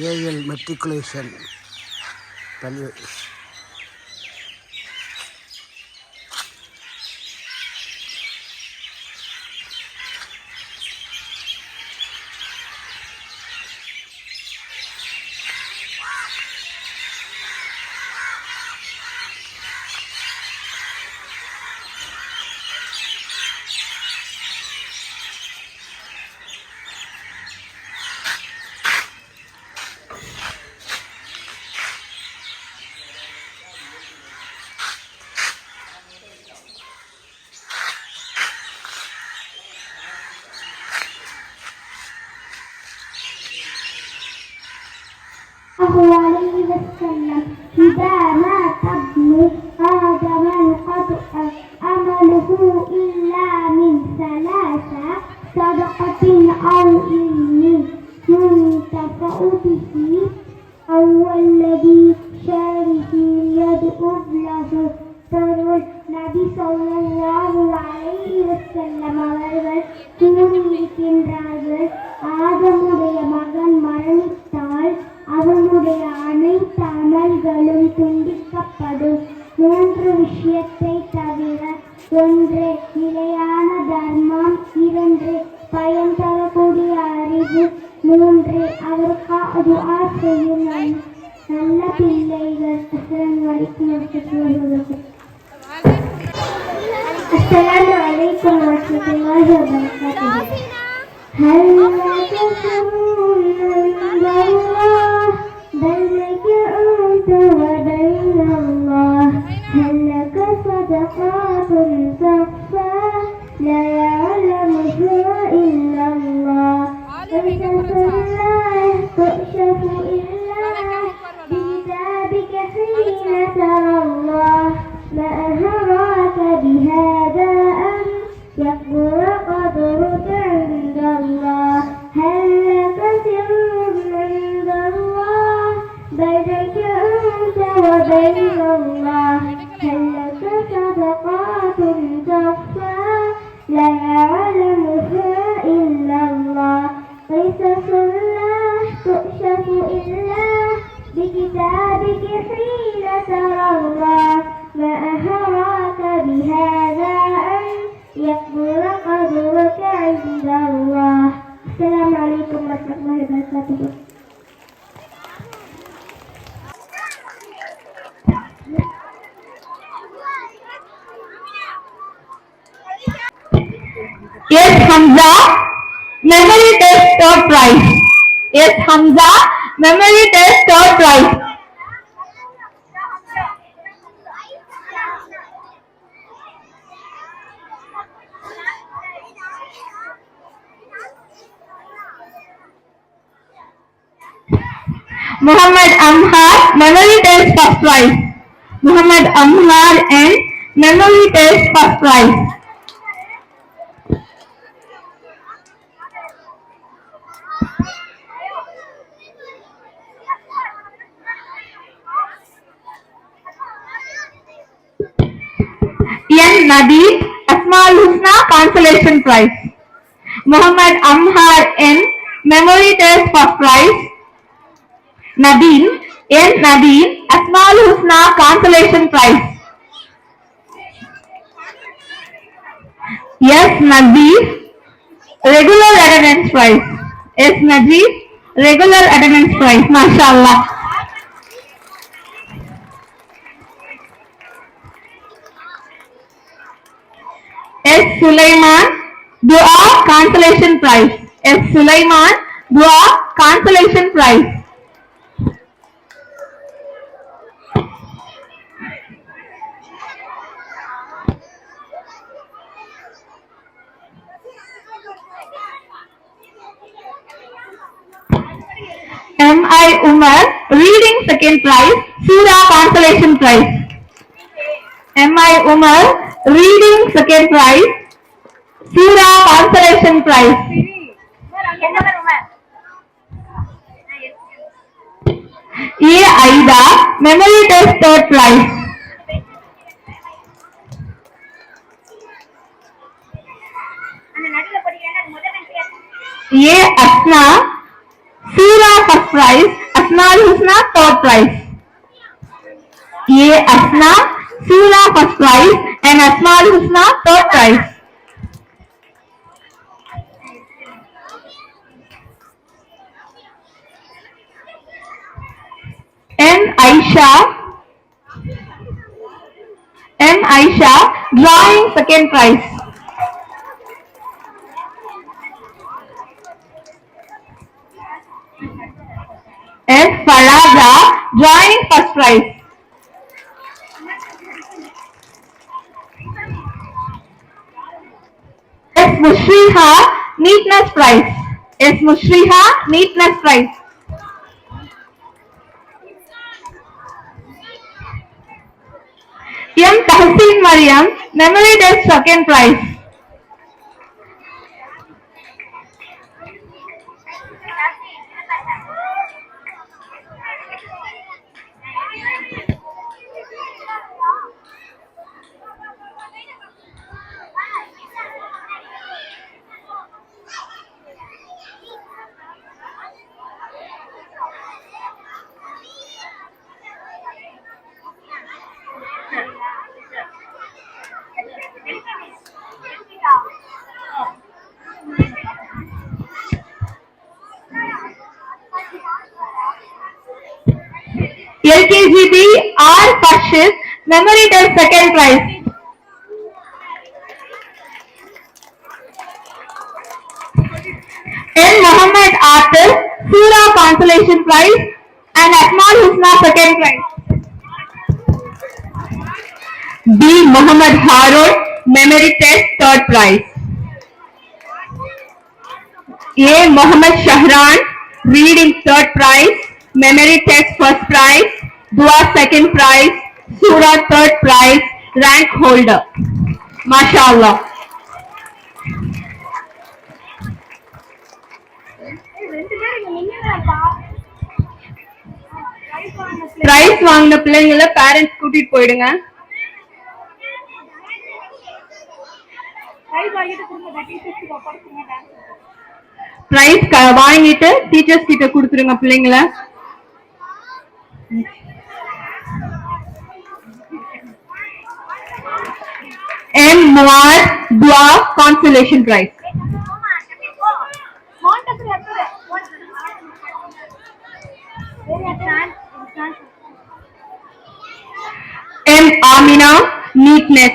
AL matriculation பள்ளி الله عليه وسلم إذا مات ابن آدم انقطع عمله إلا من ثلاثة صدقة أو علم ينتفع به أو الذي شاره يدعو له பொருள் நபி ஸல்லல்லாஹு அலைஹி வஸல்லம் அவர்கள் கூறியிருக்கின்றார்கள் ஆதமுடைய மகன் மரணித்தால் அமல்களும் துண்டிக்கப்படும். மூன்று விஷயத்தை தவிர ஒன்று وبين الله هل لك صدقات Hamza. Memory test third prize. Yes, Hamza. Memory test third prize. Muhammad Amhar, memory test first prize. Muhammad Amhar and memory test first prize. N. Nadeem, Asmaul Husna Consolation Prize. Muhammad Amhar N. Memory Test First Prize. Nadeem, N. Nadeem, Asmaul Husna Consolation Prize. Yes, Nadeem, Regular Attendance Prize. Yes, Nadeem, Regular Attendance Prize. MashaAllah. S. Sulaiman, Dua Consolation Prize. S. Sulaiman, Dua Consolation Prize. I. Umar, Reading Second Prize, Surah Consolation Prize. M. I. Umar, reading second prize. Sura consolation prize. ये Aida memory test third prize ये अपना Sura first prize अपना third prize ये अपना Sula first prize and Asmal Husna third prize. M. Aisha, M. Aisha, drawing second prize. S. Faraza, drawing first prize. S. Mushriha, neatness prize. S. Mushriha, neatness prize. M. Tahsin Mariam, memory test second prize. R. Memory test second prize. N. Muhammad Atif, Surah Consolation Prize and Akmal Husna second prize. B. Muhammad Harun, Memory Test third prize. A. Muhammad Shahran, Reading third prize, Memory Test first prize, Dua second prize, Surah third prize, rank holder. MashaAllah. Prize வாங்கின பிள்ளைங்கள parents கூட்டிட்டு போயிடுங்க price வாங்கிட்டு teachers கிட்ட கொடுத்துருங்க பிள்ளைங்கள M. Moir Dua Consolation Prize. M. Amina Neatness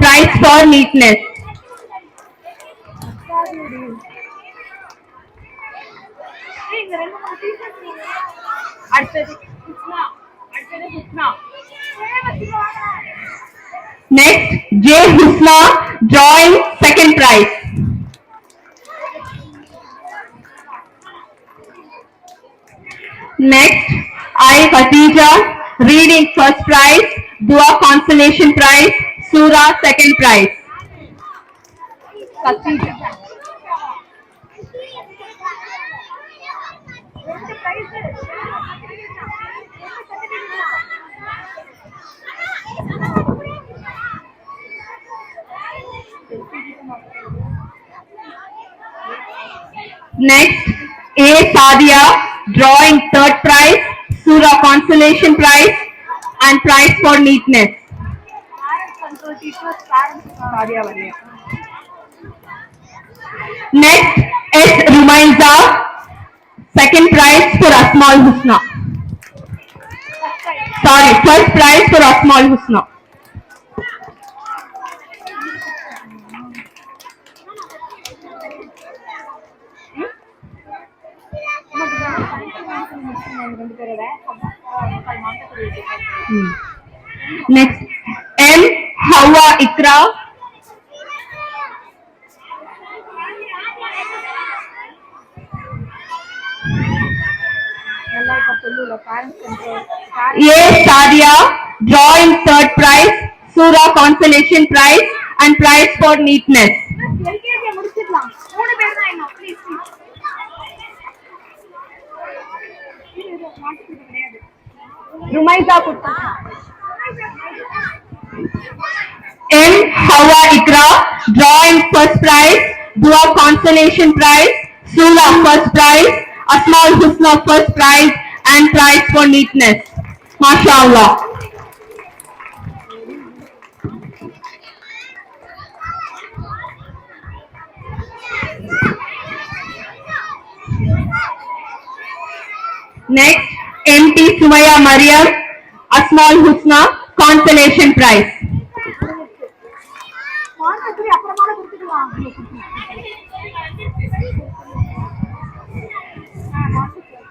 Prize for Neatness. Next, J. Husna, Joy, second prize. Next, I. Khatija, reading first prize, Dua consolation prize, Surah second prize. Khatija. Next, A. Sadia, drawing third prize, Surah consolation prize, and prize for neatness. Next, S. Rumaiza, second prize for Asmal Husna. Sorry, first prize for Asmal Husna. Next, M. Hawa Ikra. A. Sadia, drawing third prize, Surah consolation prize, and prize for neatness. LKG Rumaisa ah. Kutta. In Hawa Ikra, drawing first prize, Dua consolation prize, Sula first prize, Asmal Husna first prize and prize for neatness. MashaAllah. Next, MP Sumaya Mariam Asmal Husna Consolation Prize.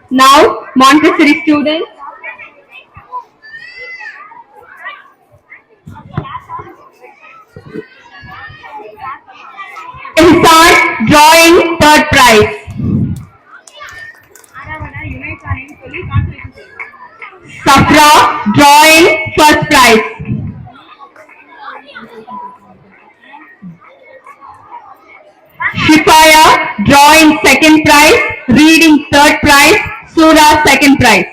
Now, Montessori students. Ihsan Drawing Third Prize. Shifaya drawing second prize, reading third prize, Surah second prize.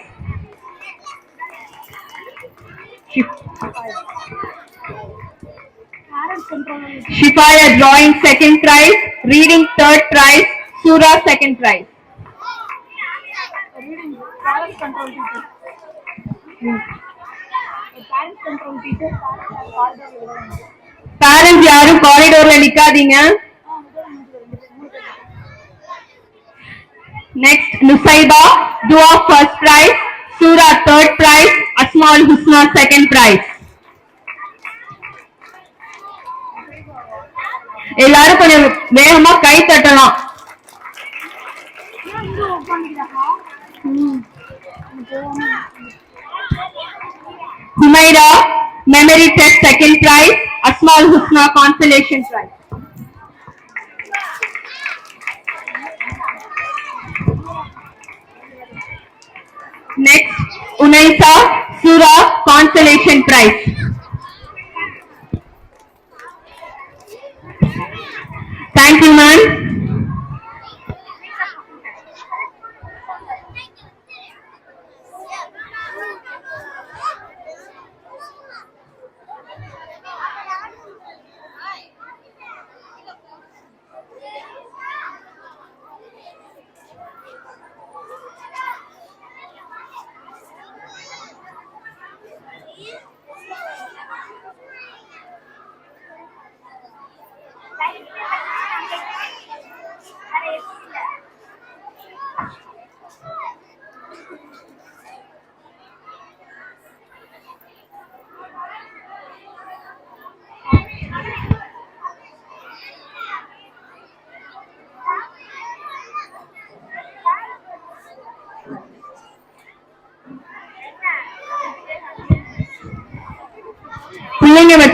Parents control Shifaya drawing second prize, reading third prize, Surah second prize. Reading parents control teacher parents control teacher கால்டர் எழுதுறாங்க Parents யாரும் காரிடோர்ல நிக்காதீங்க. Next, Nusaiba, Dua first prize, Surah third prize, Asmaul Husna second prize. எல்லாரும் கொஞ்சம் வேகமா கை தட்டலாம் ஏன் இங்க உட்காந்துக்கிறாங்க Humaira, memory test second prize, Asmaul Husna consolation prize. Next, Unaisa, Surah consolation prize. Thank you, ma'am.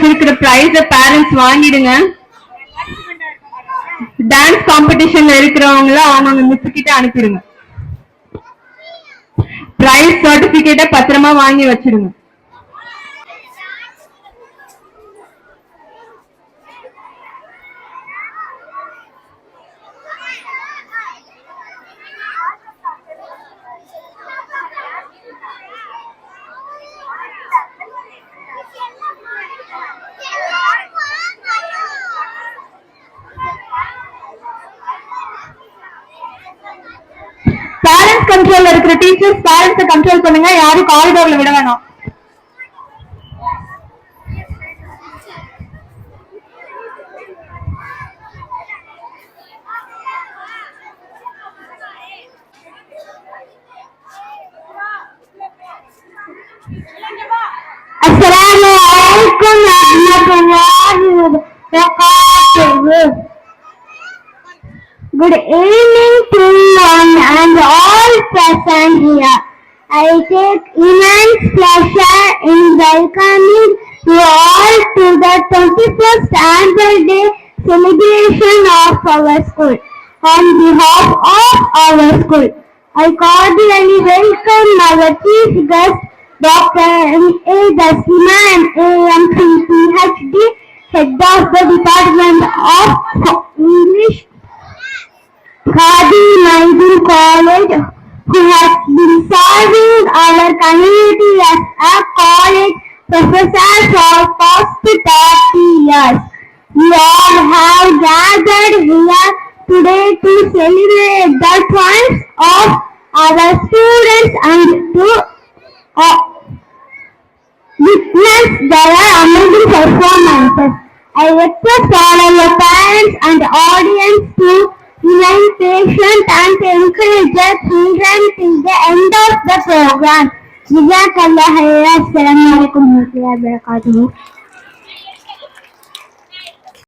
இருக்கிற பிரைஸ parents வாங்கிடுங்க. Dance காம்படிஷன்ல இருக்கிறவங்கள அவங்க மிஸ் கிட்ட அனுப்பிடுங்க. பிரைஸ் சர்டிபிகேட்ட பத்திரமா வாங்கி வச்சிடுங்க பேரண்ட்ஸ் கண்ட்ரோல்ல இருக்கிற டீச்சர்ஸ் பேரண்ட்ஸை கண்ட்ரோல் பண்ணுங்க யாரும் காரிடோர்ல விட வேணாம் السلام عليكم ورحمة الله وبركاته. Good evening present here. I take immense pleasure in welcoming you all to the 21st annual day celebration of our school. On behalf of our school, I cordially welcome our chief guest, Dr. M.A. Dasima and AMC PhD, head of the Department of English Khadi Naidul College, who has been serving our community as a college professor for past 30 years. We all have gathered here today to celebrate the triumphs of our students and to uh, witness their amazing performances. I request all our parents and audience to remain patient and to encourage their children till the end of the program. جزاك الله خيرا السلام عليكم ورحمة الله وبركاته